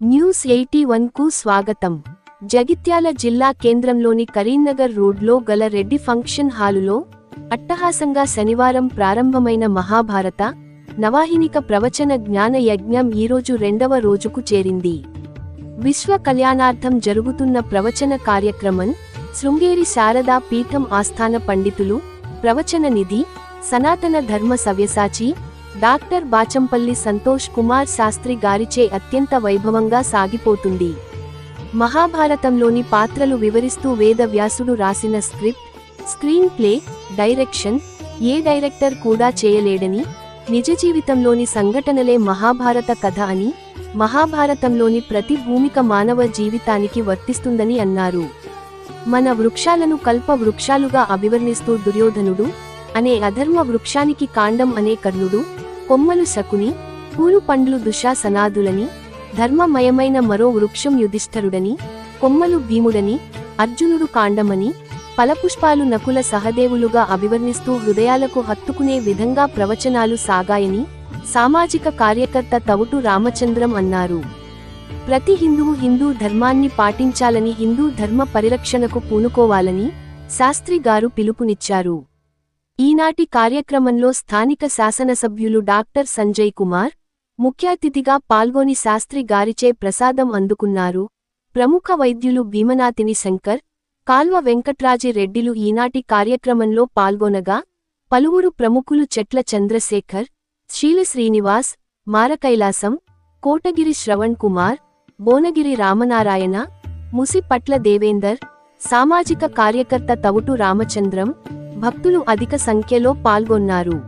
News eighty కు స్వాగతం. జగిత్యాల జిల్లా కేంద్రంలోని కరీంనగర్ రోడ్లో గల రెడ్డి ఫంక్షన్ హాలులో అట్టహాసంగా శనివారం ప్రారంభమైన మహాభారత నవాహినిక ప్రవచన జ్ఞాన యజ్ఞం ఈరోజు రెండవ రోజుకు చేరింది. విశ్వ కళ్యాణార్థం జరుగుతున్న ప్రవచన కార్యక్రమం శృంగేరి శారదా పీఠం ఆస్థాన పండితులు ప్రవచన నిధి సనాతన ధర్మ సవ్యసాచి డాక్టర్ బాచంపల్లి సంతోష్ కుమార్ శాస్త్రి గారిచే అత్యంత వైభవంగా సాగిపోతుంది. మహాభారతంలోని పాత్రలు వివరిస్తూ వేద వ్యాసుడు రాసిన స్క్రిప్ట్ స్క్రీన్ ప్లే డైరెక్షన్ ఏ డైరెక్టర్ కూడా చేయలేడని నిజ జీవితంలోని సంఘటనలే మహాభారత కథ అని మహాభారతంలోని ప్రతి భూమిక మానవ జీవితానికి వర్తిస్తుందని అన్నారు. మన వృక్షాలను కల్ప వృక్షాలుగా అభివర్ణిస్తూ దుర్యోధనుడు అనే అధర్మ వృక్షానికి కాండం అనే కర్ణుడు కొమ్మలు శకుని పూలు పండ్లు దుశాసనాదులని ధర్మమయమైన మరో వృక్షం యుధిష్ఠరుడని కొమ్మలు భీముడని అర్జునుడు కాండమని ఫలపుష్పాలు నకుల సహదేవులుగా అభివర్ణిస్తూ హృదయాలకు హత్తుకునే విధంగా ప్రవచనాలు సాగాయని సామాజిక కార్యకర్త తవుటు రామచంద్రం అన్నారు. ప్రతి హిందువు హిందూ ధర్మాన్ని పాటించాలని హిందూ ధర్మ పరిరక్షణకు పూనుకోవాలని శాస్త్రి గారు పిలుపునిచ్చారు. ఈనాటి కార్యక్రమంలో స్థానిక శాసనసభ్యులు డాక్టర్ సంజయ్ కుమార్ ముఖ్య అతిథిగా పాల్గొని శాస్త్రి గారిచే ప్రసాదం అందుకున్నారు. ప్రముఖ వైద్యులు భీమనాథిని శంకర్ కాల్వ వెంకట్రాజి రెడ్డిలు ఈనాటి కార్యక్రమంలో పాల్గొనగా పలువురు ప్రముఖులు చెట్ల చంద్రశేఖర్ శీల శ్రీనివాస్ మారకైలాసం కోటగిరి శ్రవణ్ కుమార్ బోనగిరి రామనారాయణ ముసిపట్ల దేవేందర్ సామాజిక కార్యకర్త తవుటు రామచంద్రం భక్తులు అధిక సంఖ్యలో పాల్గొన్నారు.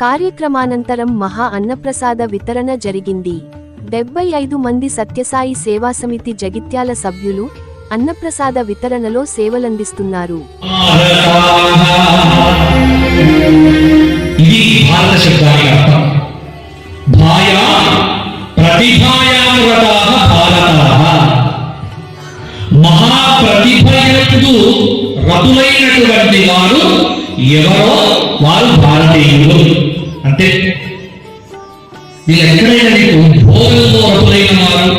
కార్యక్రమానంతరం మహా అన్నప్రసాద వితరణ జరిగింది. డెబ్బై ఐదు మంది సత్యసాయి సేవా సమితి జగిత్యాల సభ్యులు అన్నప్రసాద వితరణలో సేవలందిస్తున్నారు. భారత. శబ్దానికి రతులైనటువంటి వారు ఎవరో వారు భారతీయులు. అంటే వీళ్ళు ఎక్కడైనా నీకు భోగంలో రతులైన వారు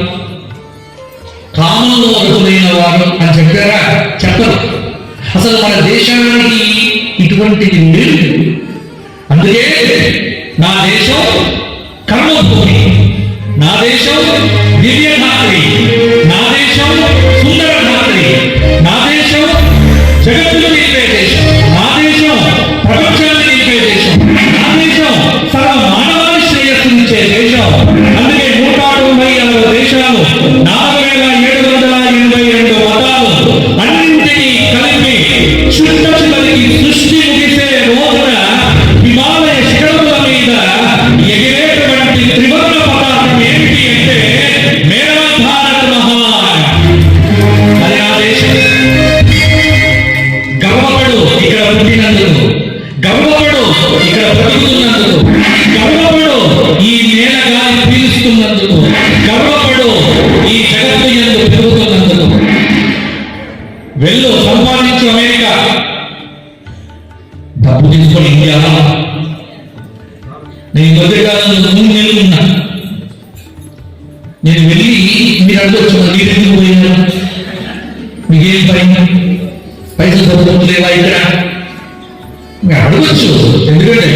కామంలో రతులైన వారు అని చెప్పారా? చెప్పరు. అసలు మన దేశానికి ఇటువంటిది లేదు. బ్రతుకుతున్నందుకు గర్వపడు ఈ నేల గాలి పీలుస్తున్నందుకు గర్వపడు ఈ జగత్తు ఎందు పెరుగుతున్నందుకు. వెళ్ళు సంపాదించు అమెరికా. డబ్బు తీసుకొని ఇండియా నేను ఈ కాలంలో మూడు నెలలు ఉన్నా. నేను వెళ్ళి మీరు అడగచ్చు మీరు ఎందుకు పోయినారు మీకేం పైన? పైసలు చదువుతుందేవా ఇక్కడ? మీరు అడగచ్చు. ఎందుకంటే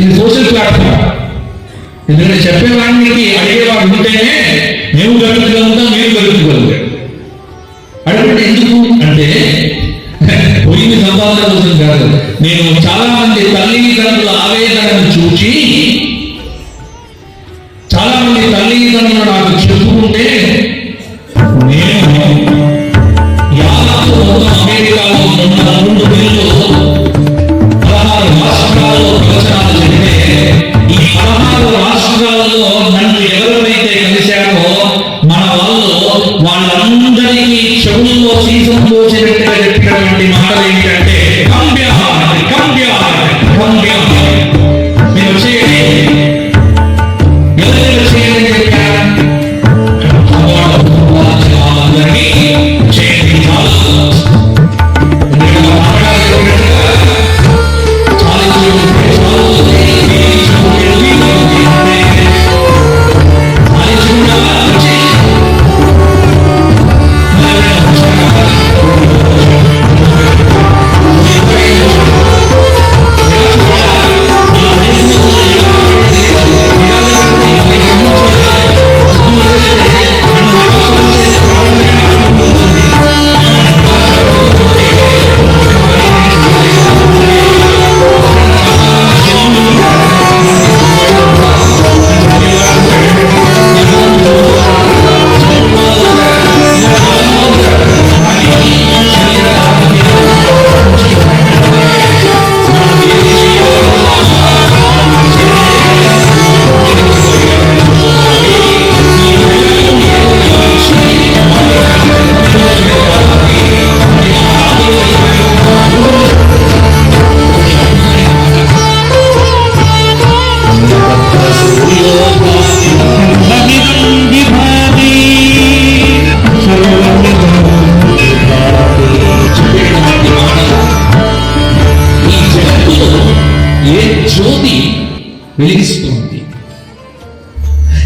ఇది సోషల్ ప్లాట్ఫామ్ ఎందుకంటే చెప్పేవాడికి అడిగేవాడు ఉంటేనే మేము గడుపుగలుగుతాం మీరు గడుపుగలుగుతాం అడుగుంటే ఎందుకు అంటే పోయింది సంపాదన కోసం కాదు. నేను చాలా మంది తల్లిదండ్రుల ఆవేదనను చూచి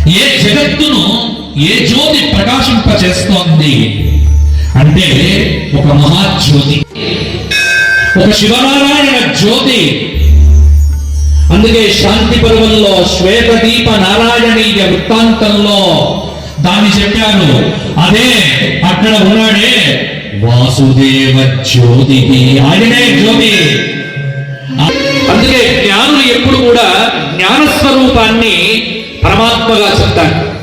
ఏ జగత్తును ఏ జ్యోతి ప్రకాశింపచేస్తోంది? అంటే ఒక మహాజ్యోతి. ఒక శివనారాయణ జ్యోతి. అందుకే శాంతి పర్వంలో శ్వేత దీప నారాయణీయ వృత్తాంతంలో దాన్ని చెప్పారు అదే అక్కడ ఉన్నాడే వాసుదేవ జ్యోతి. ఆయనే జ్యోతి. అందుకే జ్ఞానులు ఎప్పుడు కూడా జ్ఞానస్వరూపాన్ని పరమాత్మగా చెప్తాడు.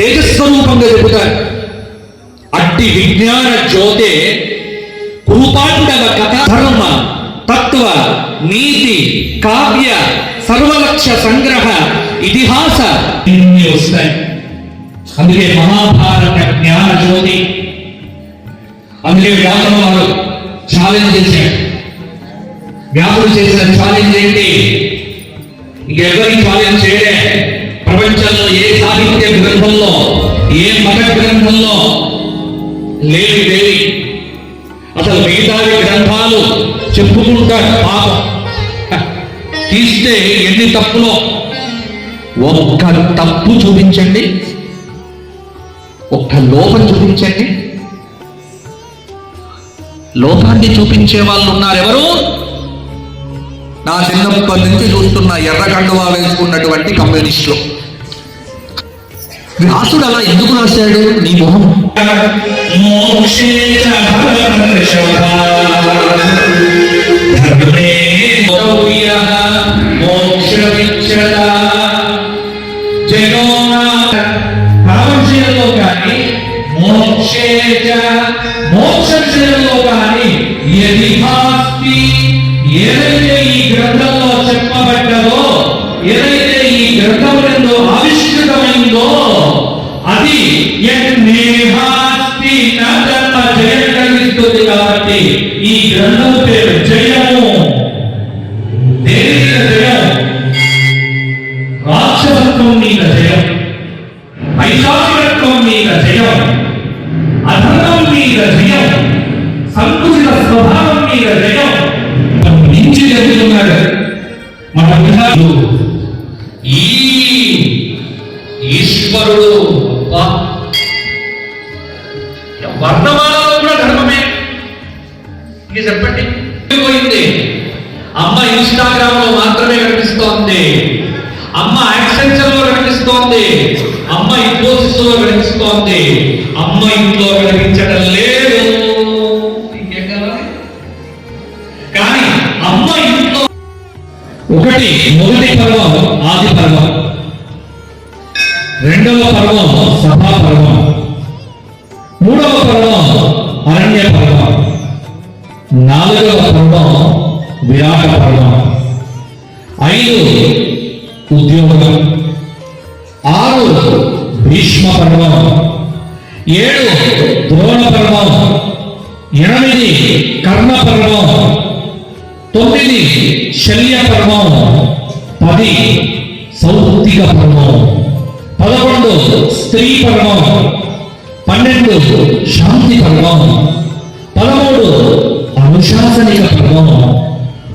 తేజస్వరూపంగా చెబుతాడు. అట్టి విజ్ఞాన జ్యోతే రూపాండవ కథ ధర్మ తత్వ నీతి కావ్య సర్వలక్ష సంగ్రహ ఇతిహాస ఇన్ని వస్తాయి. అందుకే మహాభారత జ్ఞాన జ్యోతి. అందుకే వ్యాసం వారు ఛాలెంజ్ చేశాడు. వ్యాసుడు చేసిన ఛాలెంజ్ ఏంటి? ఇంకెవరి ఛాలెంజ్ చేయడే ప్రపంచంలో ఏ సాహిత్య గ్రంథంలో ఏ మత గ్రంథంలో లేని లేవి అసలు మిగతా గ్రంథాలు చెప్పుకుంటారు పాపం. తీస్తే ఎన్ని తప్పులో? ఒక్క తప్పు చూపించండి. ఒక్క లోపం చూపించండి. లోపాన్ని చూపించే వాళ్ళు ఉన్నారు ఎవరు నా చిన్నప్పటి నుంచి చూస్తున్న ఎర్ర కండువా వేసుకున్నటువంటి కమ్యూనిస్టులు. వ్యాసుడు అలా ఎందుకు రాశాడు? నీ మొహం. ప్రపంచంలో కానీ కానీ ఏదైతే ఈ గ్రంథంలో చెప్పబడ్డదో ఏదైతే ఈ గ్రంథములందు ఆవిష్కృతమైందో అది యన్నేహాస్తి నదన కాబట్టి ఈ గ్రంథం పేరు మన విధాలు ఈ ఏడు ద్రోణ పర్వం ఎనిమిది కర్ణ పర్వం తొమ్మిది శల్య పర్వం పది సౌతిక పర్వం పదకొండు స్త్రీ పర్వం పన్నెండు శాంతి పర్వం పదమూడు అనుశాసనిక పర్వం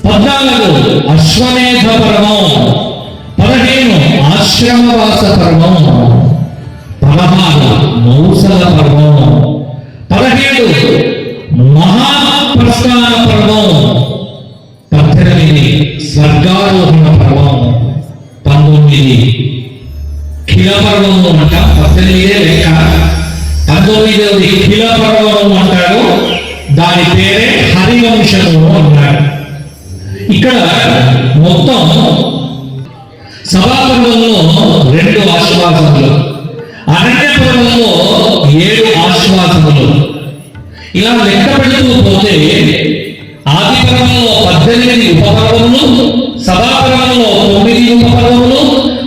పద్నాలుగు అశ్వమేధ పర్వం పదిహేను ఆశ్రమవాస పర్వం పదహారు మౌసల పర్వం పదిహేడు మహాప్రస్థాన పర్వం పద్దెనిమిది స్వర్గారోహణ పర్వం పంతొమ్మిది ఖిల పర్వము అంట. పద్దెనిమిదే లెక్క. పంతొమ్మిదవది ఖిల పర్వము అంటాడు దాని పేరే హరివంశము అన్నాడు ఇక్కడ మొత్తం సభాపర్వంలో రెండు ఆశ్వాసములు అరణ్య పర్వంలో ఏడు ఆశ్వాసములు. ఇలా లెక్క పెడుతూ పోతే ఆదిపర్వంలో పద్దెనిమిది ఉపపర్వములు సభాపర్వంలో తొమ్మిది ఉపపర్వములు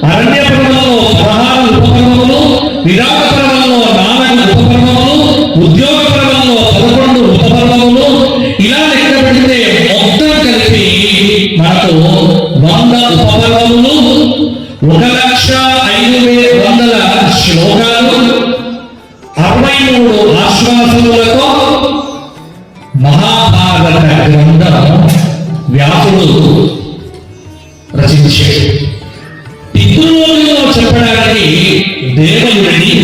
అరణ్యపర్వంలో పదహారు ఉపపర్వములు విరాట పర్వంలో నాలుగు ఉపపర్వములు ఉద్యోగ పర్వంలో పదకొండు ఉపపర్వములు. ఇలా లెక్క పెడితే మొత్తం కలిపి మనకు వంద ఉపపర్వములు. ఒక లక్ష ఐదు వేల వందల శ్లోకాలు అరవై మూడు ఆశ్వాసములతో మహాభారత గ్రంథం వ్యాసుడు రచించాడు. పితృలోకంలో చెప్పడానికి దేవుడిని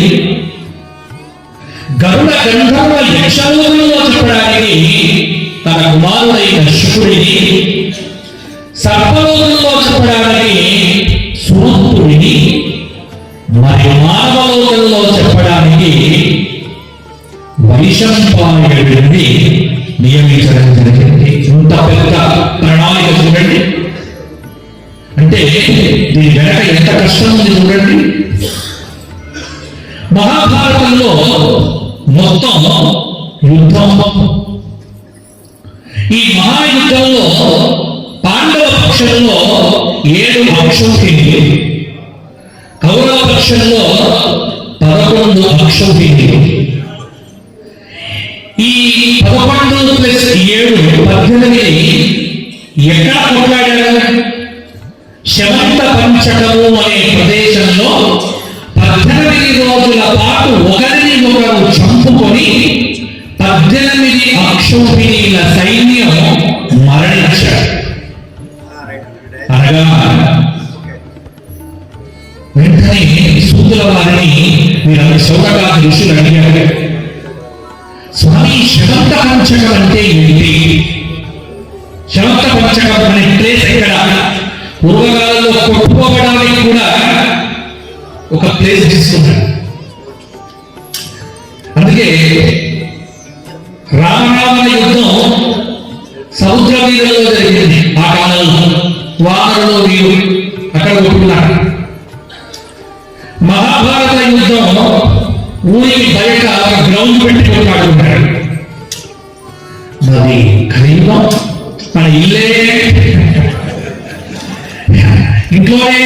గరుడ గంధర్వ యక్షలోకంలో చెప్పడానికి తన కుమారుడైన శుకుడిని సర్వలోకంలో చెప్పడానికి సూత్రుడిని మరి మానవలోకంలో చెప్పడానికి వైశంపాయనుడిని నియమించడం జరిగింది ఇంత పెద్ద ప్రణాళిక చూడండి. అంటే దీని వెనక ఎంత కష్టం ఉంది చూడండి. మహాభారతంలో మొత్తం యుద్ధం. ఈ మహాయుద్ధంలో పాండవ పక్షంలో ఏడు అక్షౌహిణి కౌరవ పక్షంలో పదకొండు అక్షౌహిణి పద్దెనిమిది ఎక్కడ కొట్లాడాడు శమంత పంచకము అనే ప్రదేశంలో పద్దెనిమిది రోజుల పాటు ఒకరిని ఒకరు చంపుకొని పద్దెనిమిది అక్షోభిణీల సైన్యం మరణించాడు అనగా వెంటనే సూతుల వారిని మీరు శౌకగా ఋషులు అడిగారు. స్వామి శబ్ద పంచకం అంటే ఏంటి? శబ్ద పంచకం అనే ప్లేస్ ఎక్కడ? పూర్వకాలంలో కొట్టుకోవడానికి కూడా ఒక ప్లేస్ తీసుకున్నాడు. అందుకే రామరావణ యుద్ధం సముద్ర వీరులలో జరిగింది. ఆ కాలంలో వానరులో వీరు అక్కడ కొట్టుకున్నారు. మహాభారత యుద్ధం ఊరి గ్రౌండ్ పెట్టి కొట్లాడుకున్నాడు మరి ఖరీదం మన ఇల్లే ఇంట్లోనే